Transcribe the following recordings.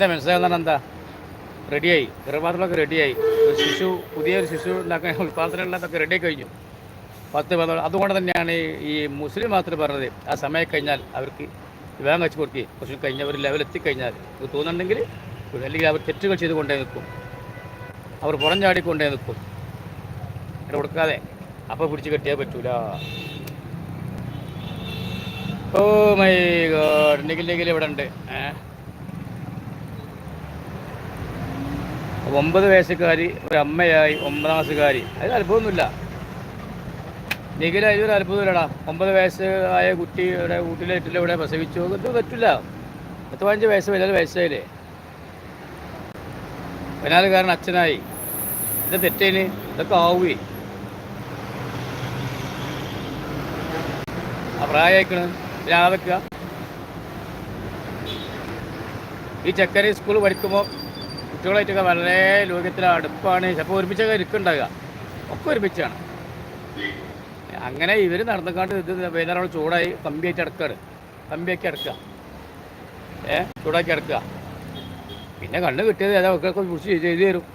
എന്താ മനസ്സിലാകുന്ന എന്താ? റെഡിയായി ഗർഭപാത്രങ്ങളൊക്കെ റെഡിയായി ഒരു ശിശു പുതിയൊരു ശിശു ഉണ്ടാക്കാൻ ഉൽപാദനങ്ങളൊക്കെ റെഡിയായി കഴിഞ്ഞു പത്ത് പതിനാല് അതുകൊണ്ട് തന്നെയാണ് ഈ മുസ്ലിം മാത്രം പറഞ്ഞത്. ആ സമയം കഴിഞ്ഞാൽ അവർക്ക് വിവാഹം വെച്ച് കൊടുക്കുക കുറച്ച് കഴിഞ്ഞ ഒരു ലെവൽ എത്തിക്കഴിഞ്ഞാൽ ഇത് തോന്നുന്നുണ്ടെങ്കിൽ അല്ലെങ്കിൽ അവർ തെറ്റുകൾ ചെയ്ത് കൊണ്ടേ നിൽക്കും. അവർ പുറം ചാടിക്കൊണ്ടേ നിൽക്കും. ഇവിടെ കൊടുക്കാതെ. അപ്പോൾ പിടിച്ച് കെട്ടിയാൽ പറ്റൂല. Oh my god Nikhil Nikhil ഇവിടെ ഉണ്ട്. ഏ? ഒമ്പത് വയസ്സുകാരി ഒരു അമ്മയായി ഒമ്പതാം ക്ലാസ്സുകാരി. അതിൽ അത്ഭുതമൊന്നുമില്ല. നിഖില ഇതൊരു അത്ഭുതമില്ലടാ. ഒമ്പത് വയസ്സായ കുട്ടി ഇവിടെ വീട്ടിലേറ്റില്ല ഇവിടെ പ്രസവിച്ചു. ഇത് പറ്റില്ല. പത്ത് പതിനഞ്ച് വയസ്സ് പതിനാല് വയസ്സായില്ലേ? പതിനാലുകാരൻ അച്ഛനായി. ഇത് തെറ്റേന്? ഇതൊക്കെ ആവുകയെ ആ പ്രായമായിക്കണ്. പിന്നെ അതൊക്കെ ഈ ചെക്കരി സ്കൂൾ പഠിക്കുമ്പോൾ കുട്ടികളായിട്ടൊക്കെ വളരെ ലോകത്തിൽ അടുപ്പാണ്. ചിലപ്പോൾ ഒരുമിച്ചൊക്കെ ഇരിക്കുന്നുണ്ടാകുക ഒക്കെ ഒരുമിച്ചാണ്. അങ്ങനെ ഇവർ നടന്നക്കാണ്ട് ഇത് വൈകുന്നേരം ചൂടായി കമ്പിയായിട്ട് അടക്കാറ് കമ്പിയാക്കി അടക്കുക ഏ ചൂടാക്കി അടക്കുക പിന്നെ കണ്ണ് കിട്ടിയത് ഏതാ ഒക്കെ കുറിച്ച് ചെയ്തു തരും.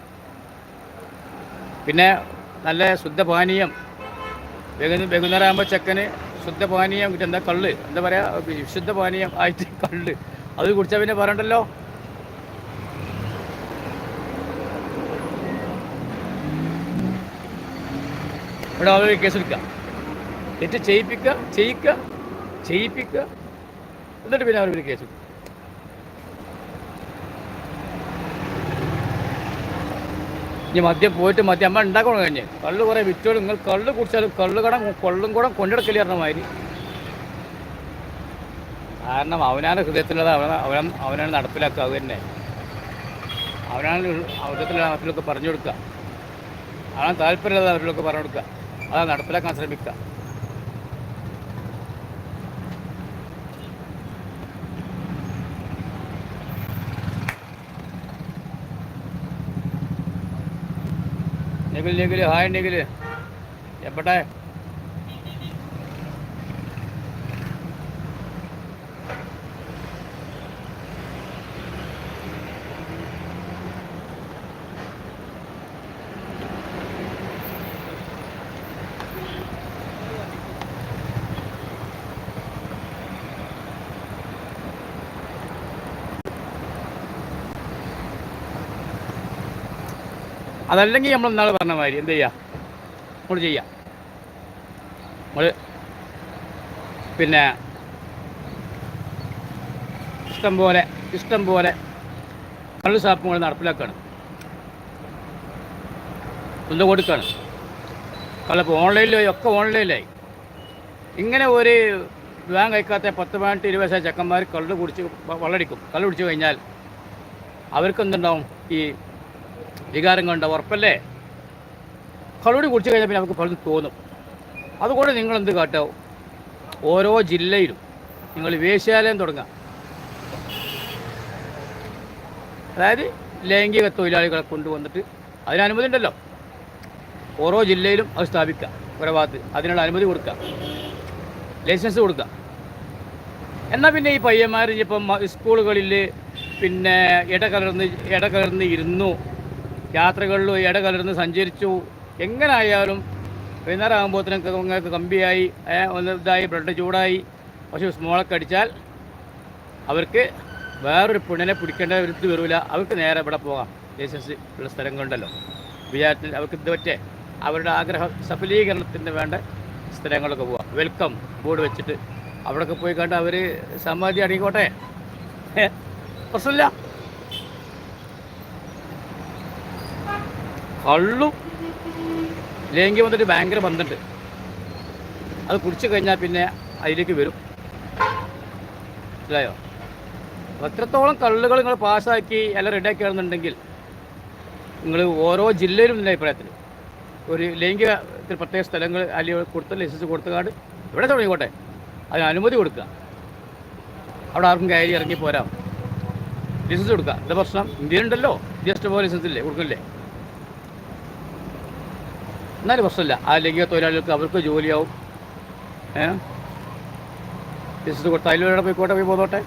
പിന്നെ നല്ല ശുദ്ധപാനീയം വൈകുന്നേരം ആകുമ്പോൾ ചെക്കന് ശുദ്ധപാനീയം കിട്ടും എന്താ കള്ള്? എന്താ പറയുക വിശുദ്ധ പാനീയം ആയിട്ട് കള്ള്. അത് കുടിച്ചാൽ പിന്നെ പറയണ്ടല്ലോ ഇവിടെ ആളുകൾ കേസെടുക്കുക തെറ്റ് ചെയ്യിപ്പിക്കുക ചെയ്യിക്കുക ചെയ്യിപ്പിക്കുക. എന്നിട്ട് പിന്നെ അവർ കേസ് എടുക്കും. ഇനി മദ്യം പോയിട്ട് മദ്യം അമ്മ ഉണ്ടാക്കണം കഴിഞ്ഞ്. കള്ള് കുറേ വിറ്റോളും നിങ്ങൾ കള്ള് കുടിച്ചാലും കള്ള് കടം കൊള്ളും കൂടെ കൊണ്ടിടക്കൽ പറഞ്ഞ മാതിരി. കാരണം അവനാണ് ഹൃദയത്തിലുള്ളത് അവന അവൻ അവനാണ് നടപ്പിലാക്കുക അത് തന്നെ. അവനാണ് ഹൃദയത്തിലുള്ള നടപ്പിലൊക്കെ പറഞ്ഞു കൊടുക്കുക. അവനാണ് താല്പര്യമുള്ളത് അവരിലൊക്കെ പറഞ്ഞു കൊടുക്കുക. അതാണ് നടപ്പിലാക്കാൻ ശ്രമിക്കുക. നെഗിൽ നെഗിൽ ഹായ് നെഗിൽ എപ്പട്ടെ? അതല്ലെങ്കിൽ നമ്മൾ ഇന്നാൾ പറഞ്ഞ മാതിരി എന്ത് ചെയ്യുക നമ്മൾ ചെയ്യാം. നമ്മൾ പിന്നെ ഇഷ്ടം പോലെ ഇഷ്ടം പോലെ കള്ളു സാപ്പുകൾ നടപ്പിലാക്കുകയാണ് സ്വന്തം കൊടുക്കുകയാണ് കള്ളപ്പോൾ ഓൺലൈനിലായി ഒക്കെ ഓൺലൈനിലായി. ഇങ്ങനെ ഒരു വിവാഹം കഴിക്കാത്ത പത്ത് പതിനെട്ട് ഇരുപത് വയസ്സായ ചെക്കന്മാർ കള്ളു കുടിച്ച് വെള്ളടിക്കും. കള്ളു കുടിച്ച് കഴിഞ്ഞാൽ അവർക്കെന്തുണ്ടാവും? ഈ വികാരം കണ്ട ഉറപ്പല്ലേ? കള്ളൂടി കുടിച്ചു കഴിഞ്ഞാൽ പിന്നെ നമുക്ക് പലതും തോന്നും. അതുകൊണ്ട് നിങ്ങൾ എന്ത് കാട്ടോ? ഓരോ ജില്ലയിലും നിങ്ങൾ വേശ്യാലയം തുടങ്ങാം. അതായത് ലൈംഗിക തൊഴിലാളികളെ കൊണ്ടുവന്നിട്ട് അതിന് അനുമതി ഉണ്ടല്ലോ. ഓരോ ജില്ലയിലും അത് സ്ഥാപിക്കുക. ഒരു ഭാഗത്ത് അതിനുള്ള അനുമതി കൊടുക്കുക. ലൈസൻസ് കൊടുക്കുക. എന്നാൽ പിന്നെ ഈ പയ്യന്മാർ ഇപ്പം സ്കൂളുകളിൽ പിന്നെ ഇടകലർന്ന് ഇടകലർന്ന് ഇരുന്നു. യാത്രകളിലും ഇടകലർന്ന് സഞ്ചരിച്ചു. എങ്ങനായാലും വൈകുന്നേരമാകുമ്പോഴത്തേനും നിങ്ങൾക്ക് കമ്പിയായി ഒന്ന് ഇതായി ബ്ലഡ് ചൂടായി. പക്ഷേ സ്മോളൊക്കെ അടിച്ചാൽ അവർക്ക് വേറൊരു പെണ്ണിനെ പിടിക്കേണ്ട ഒരു ഇത് വരില്ല അവർക്ക് നേരെ ഇവിടെ പോകാം. ലൈസൻസ് ഉള്ള സ്ഥലങ്ങളുണ്ടല്ലോ വിചാരത്തിൽ അവർക്ക് ഇത് പറ്റേ. അവരുടെ ആഗ്രഹ സഫലീകരണത്തിന് വേണ്ട സ്ഥലങ്ങളൊക്കെ പോവാം. വെൽക്കം ബോർഡ് വെച്ചിട്ട് അവിടെയൊക്കെ പോയി കണ്ട് അവർ സമാധി അടങ്ങിക്കോട്ടെ? പ്രശ്നമില്ല. കള്ളും ലേങ്കി വന്നിട്ട് ഭയങ്കര ബന്ധമുണ്ട് അത് കുടിച്ചു കഴിഞ്ഞാൽ പിന്നെ അതിലേക്ക് വരും. അപ്പോൾ എത്രത്തോളം കള്ളുകൾ നിങ്ങൾ പാസ്സാക്കി എല്ലാം റെഡി ആണെന്നുണ്ടെങ്കിൽ നിങ്ങൾ ഓരോ ജില്ലയിലും എന്റെ അഭിപ്രായത്തിൽ. ഒരു ലൈംഗികത്തിൽ പ്രത്യേക സ്ഥലങ്ങൾ അല്ലെങ്കിൽ കൊടുത്ത ലൈസൻസ് കൊടുത്തുകാട് എവിടെ തുടങ്ങിക്കോട്ടെ? അതിന് അനുമതി കൊടുക്കുക. അവിടെ ആർക്കും കയറി ഇറങ്ങി പോരാം. ലൈസൻസ് കൊടുക്കുക. എന്താ പ്രശ്നം? ഇന്ത്യയിലുണ്ടല്ലോ. ജസ്റ്റ് ഇഷ്ടംപോലെ ലൈസൻസ് ഇല്ലേ? കൊടുക്കില്ലേ? എന്നാലും പ്രശ്നമില്ല. ആ ലൈംഗിക തൊഴിലാളികൾക്ക് അവർക്ക് ജോലിയാവും. ഏ? ബിസിനസ് കൊടുത്ത് അതിലൂടെ പോയിക്കോട്ടെ പോയി പോന്നോട്ടെ?